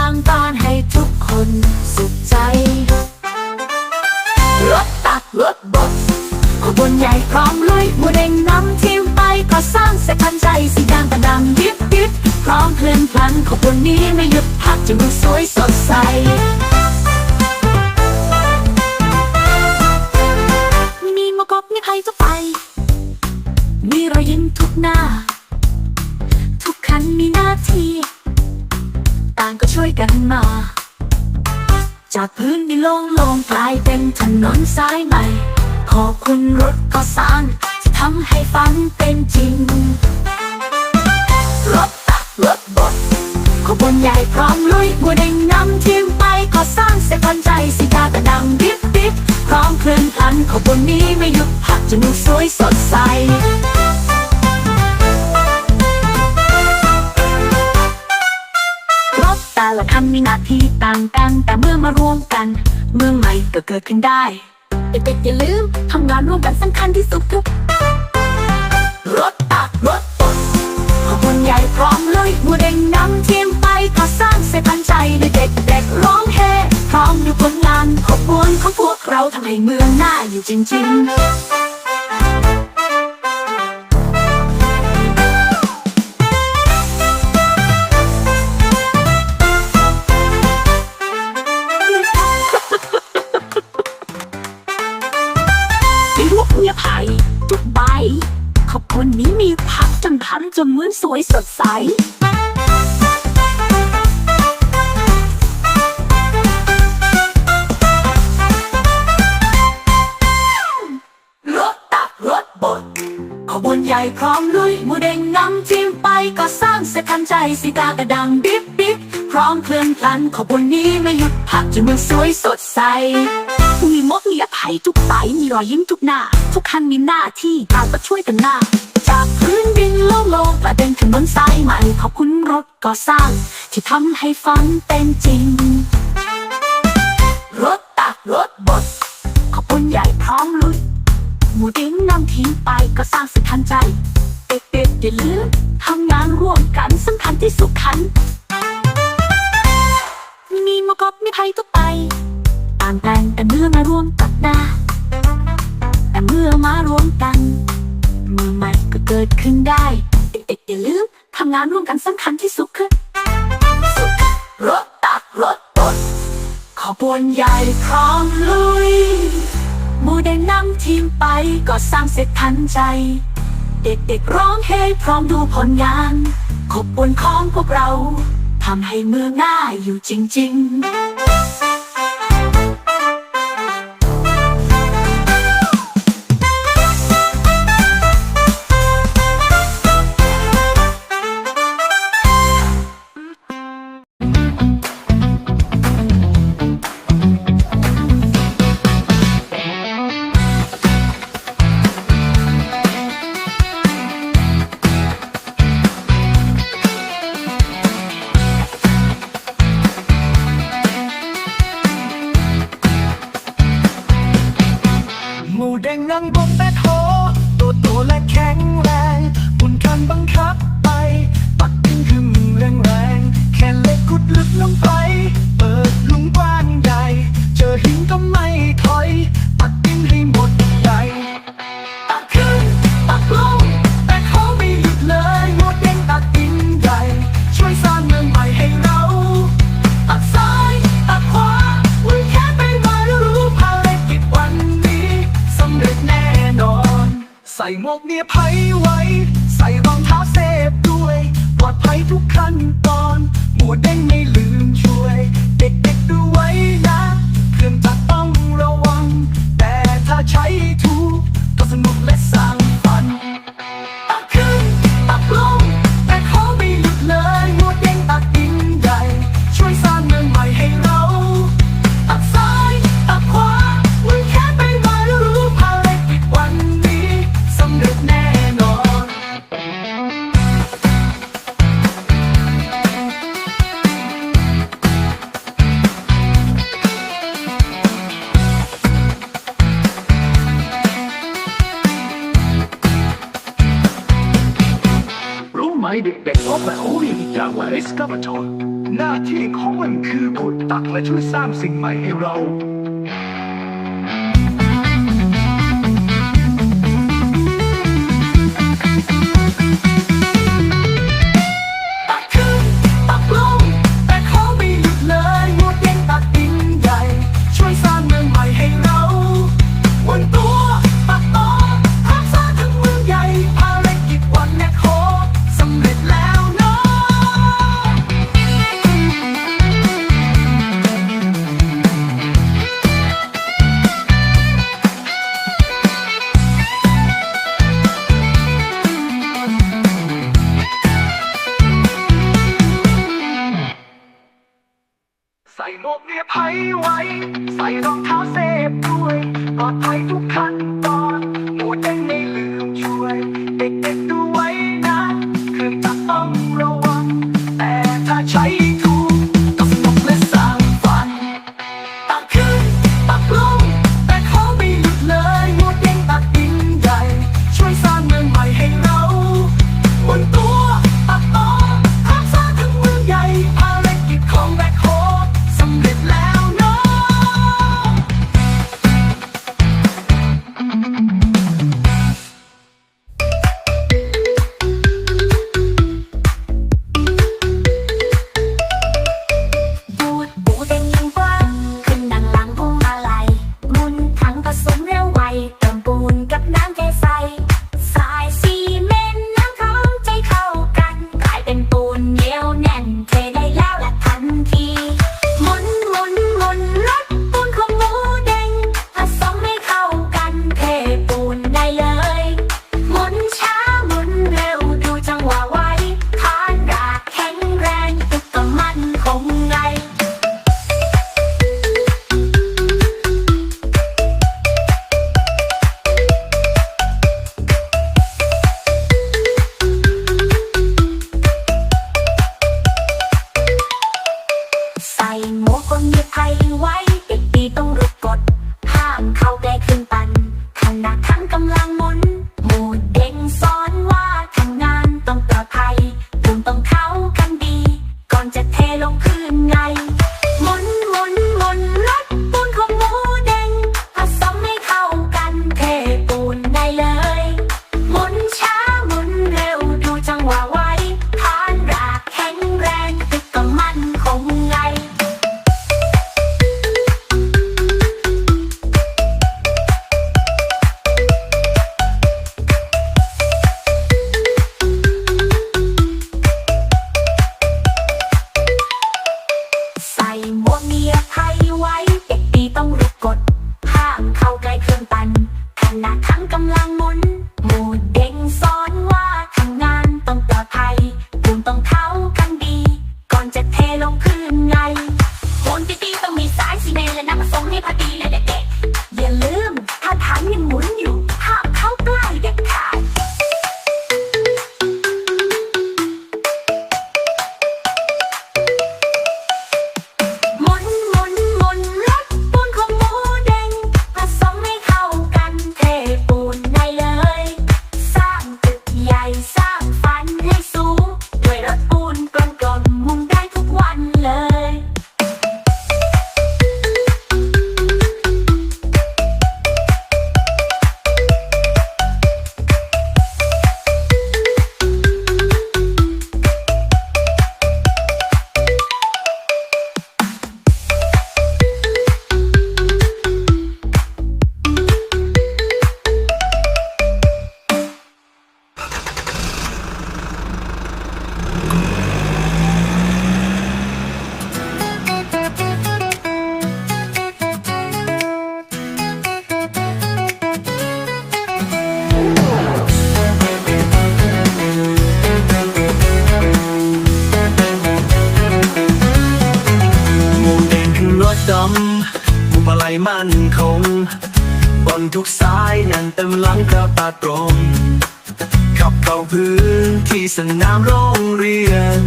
ร้างบ้านให้ทุกคนสุขใจ รถตักรถบดขบวนใหญ่พร้อมลุยมูเด้งนำทีมไปก็สร้างเสร็จทันใจสีแดงประดังยิบยิบพร้อมเคลื่อนพลันขบวนนี้ไม่หยุดพักจะดูสวยสดใสายเป็นถนนสายใหม่ ขอบคุณรถก็สร้างที่ทำให้ฝันเป็นจริง รถตักรถบดขบวนใหญ่พร้อมลุยบัวเด้งนำทีมไปก็สร้างเสร็จทันใจสีดากระดังดิบดิบพร้อมเคลื่อนพลันขบวนนี้ไม่หยุดพักจะดูสวยสดใส แต่ละคันมีหน้าที่ต่างกัน แต่เมื่อมารวมกัน เมืองใหม่ก็เกิดขึ้นได้ เด็กๆอย่าลืมทำงานร่วมกันสำคัญที่สุดทุกรถตักรถบดขบวนใหญ่พร้อมเลยมัวเด้งนำทีมไปก็สร้างเสร็จทันใจด้วยเด็กๆร้องเฮพร้อมดูผลงานขบวนของพวกเราทำให้เมืองน่าอยู่จริง ๆ สวยสดใสรถตับรถบดขบวนใหญ่พร้อมลุย มูเด้งนำทีมไปก็สร้างเสะทันใจสีตากระดัง บิ๊บบิ๊บ พร้อมเคลื่อนพลันขบวนนี้ไม่หยุดพักจนเมืองสวยสดใสมีมดมีอภัยทุกสายมีรอยยิ้มทุกหน้า ทุกคันมีหน้าที่ต่างก็ช่วยกันหน้า จากพื้นดินโล่งๆกลายเป็นถนนสายใหม่ขอบคุณรถก่อสร้าง ที่ทำให้ฝันเป็นจริง รถตักรถบดขอบคุณใหญ่พร้อมลุยหมูดิ้งนำทีมไปก็สร้างสุดทันใจเด็กๆอย่าลืมทำงานร่วมกันสำคัญที่สุดคัน มีมกบมีภัยทุกไปต่างกันแต่เมื่อมารวมกับหน้าแต่เมื่อมารวมกันเมื่อใหม่ก็เกิดขึ้นได้ เด็กๆอย่าลืมทำงานร่วมกันสำคัญที่สุดคือสุดรถตักรถบดขอบวนใหญ่พร้อมลุยมูได้นำทีมไปก็สร้างเสร็จทันใจ เด็กๆร้องเฮพร้อมดูผลงาน ขบวนของพวกเรา ทำให้เมืองน่าอยู่จริง ๆ ใรระทนหน้าที่ของมันคือขุดตักและช่วยสร้างสิ่งใหม่ให้เรา why, why? มั่นคง บนทุกสายนั่นเต็มหลังกระตาตรง ขับเข้าพื้นที่สนามโรงเรียน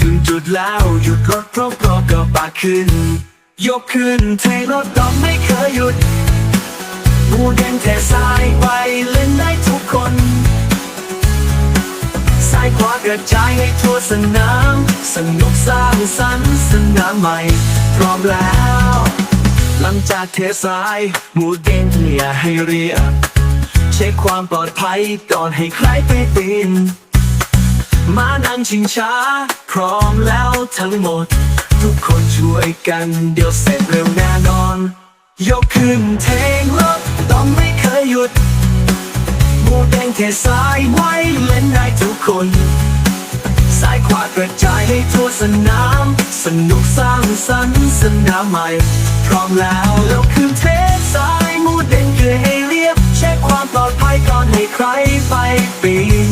ถึงจุดแล้วหยุดรถเพราะเพราะกระบะขึ้น ยกขึ้นเทรถดอมไม่เคยหยุดมูแดงแท่สายไปเล่นได้ทุกคนสายขวากระจายให้ทั่วสนาม สนุกสร้างสรรค์สนามใหม่ พร้อมแล้ว หลังจากเทสายมูเด้งอย่าให้เรียบเช็คความปลอดภัยก่อนให้ใครไปปีนมานั่งชิงช้า พร้อมแล้วทั้งหมด ทุกคนช่วยกันเดี๋ยวเสร็จเร็วแน่นอน ยกขึ้นเทงรถต้องไม่เคยหยุดมูแดงเทสายไว้เล่นได้ทุกคนายขวากระจายให้ทั่วสนาม สนุกสร้างสรรค์สนามใหม่ พร้อมแล้วแล้วคือเทสายมูเด้งคือให้เรียบ เช็คความปลอดภัยก่อนให้ใครไปปีน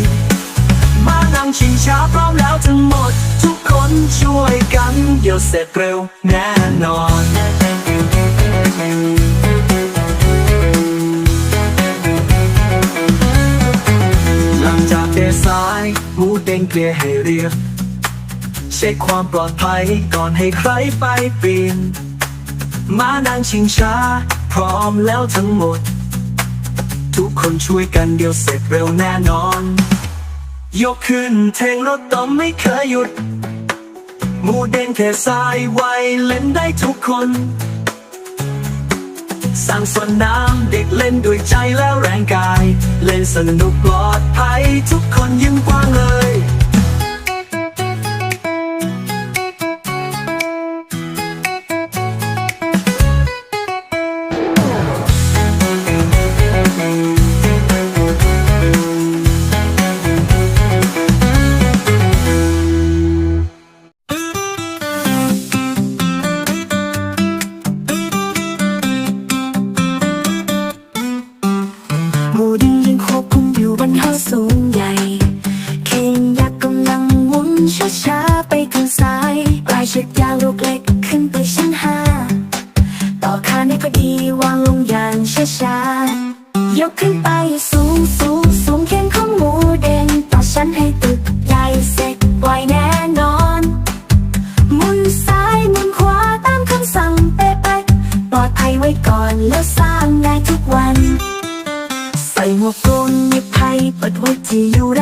มานั่งชิงช้าพร้อมแล้วทั้งหมด ทุกคนช่วยกัน เดี๋ยวเสร็จเร็วแน่นอน เคลียให้เรียบเช็คความปลอดภัยก่อนให้ใครไปปีนมานั่งชิงช้า พร้อมแล้วทั้งหมด ทุกคนช่วยกันเดี๋ยวเสร็จเร็วแน่นอน ยกขึ้นเทงรถต้อมไม่เคยหยุด มูเด้งเทสายไวเล่นได้ทุกคนสร้างสวนน้ำเด็กเล่นด้วยใจและแรงกาย เล่นสนุกปลอดภัยทุกคนยิ้มกว้างเลย ปิด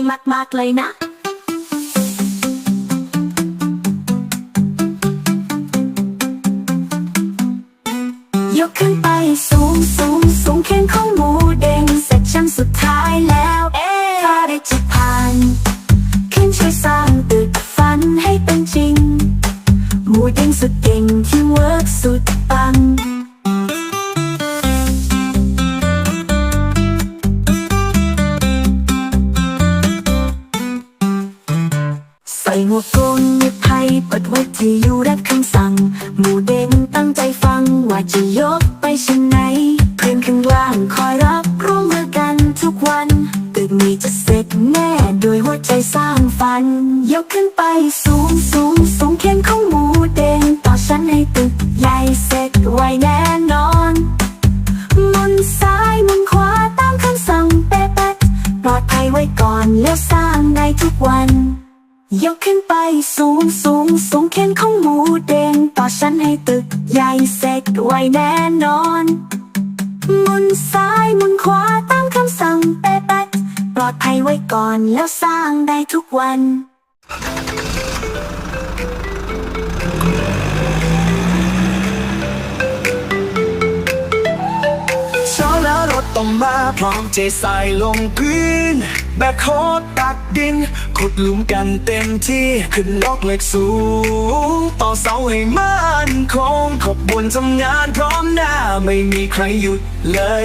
ปลอดภัยมาก ๆ เลยนะ มหยิบไพ่เปิดไว้ที่อยู่รับคำสั่ง หมู่เด้งตั้งใจฟังว่าจะยกไปชั้นไหน เพื่อนข้างล่างคอยรับร่วมมือกันทุกวัน ตึกนี้จะเสร็จแน่โดยหัวใจสร้างฝัน ยกขึ้นไปสูงสูงสูงเขียนของหมูเด้งต่อชั้นให้ตึกใหญ่เสร็จไวแน่นอนมุนซ้ายมุนขวาตามคำสั่งเป๊ะๆปลอดภัยไว้ก่อนแล้วสร้างได้ทุกวัน ยกขึ้นไปสูงสูงสูงเข็นของหมูเด้งต่อชั้นให้ตึกใหญ่เสร็จไวแน่นอนหมุนซ้ายหมุนขวาตามคำสั่งเป๊ะๆปลอดภัยไว้ก่อนแล้วสร้างได้ทุกวันช้าแล้วรถต้องมาพร้อมเจใส่ลงพื้น แบกโคตักดิน ขุดลุมกันเต็มที่ขึ้นล็อกเหล็กสูง ต่อเสาให้มันคงขบบวนทำงานพร้อมหน้าไม่มีใครหยุดเลย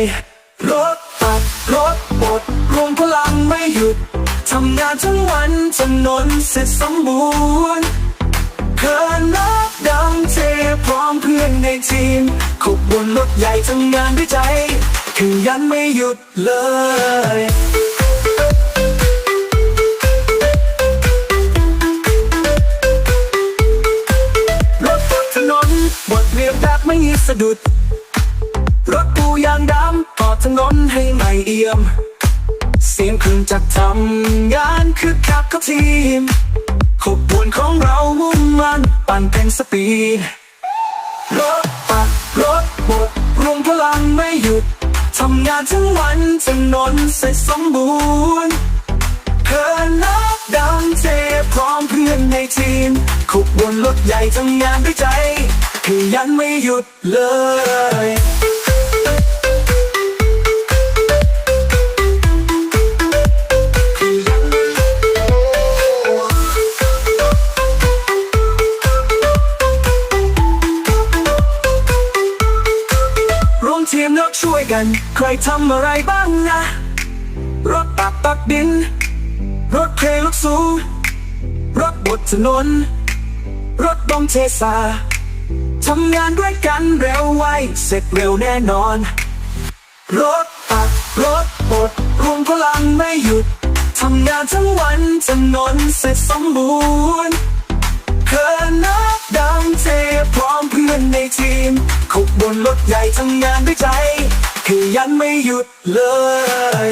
รถตัดรถบดรวมพลังไม่หยุดทำงานทั้งวันถนนเสร็จสมบูรณ์เคินนักดังเทพร้อมเพื่อนในทีมขบบวนรถใหญ่ทำงานด้วยใจ คือยันไม่หยุดเลย สะดุด รถปูยางดำต่อถนนให้ไม่เอี่ยม เสียงเครื่องจักรทำงานคือคักกับทีมขบวนของเรามุ่งมันปั่นเป็นสปีดรถปัดรถบดรวมพลังไม่หยุดทำงานทั้งวันถนนเสร็จสมบูรณ์ อนนักดังเทพร้อมเพื่อนในทีมขบวนรถใหญ่ทำงานด้วยใจคือยันไม่หยุดเลยรวมทีมนักช่วยกัน ใครทำอะไรบ้างนะ รถตักตักดิน รถเครลูกสูงรถบดถนน รถบอมเทสาทำงานด้วยกันเร็วไว เสร็จเร็วแน่นอน รถตักรถบดรวมพลังไม่หยุด ทำงานทั้งวันถนนเสร็จสมบูรณ์เคินนักดังเทพร้อมเพื่อนในทีมขบบนรถใหญ่ทำงานด้วยใจ คือยันไม่หยุดเลย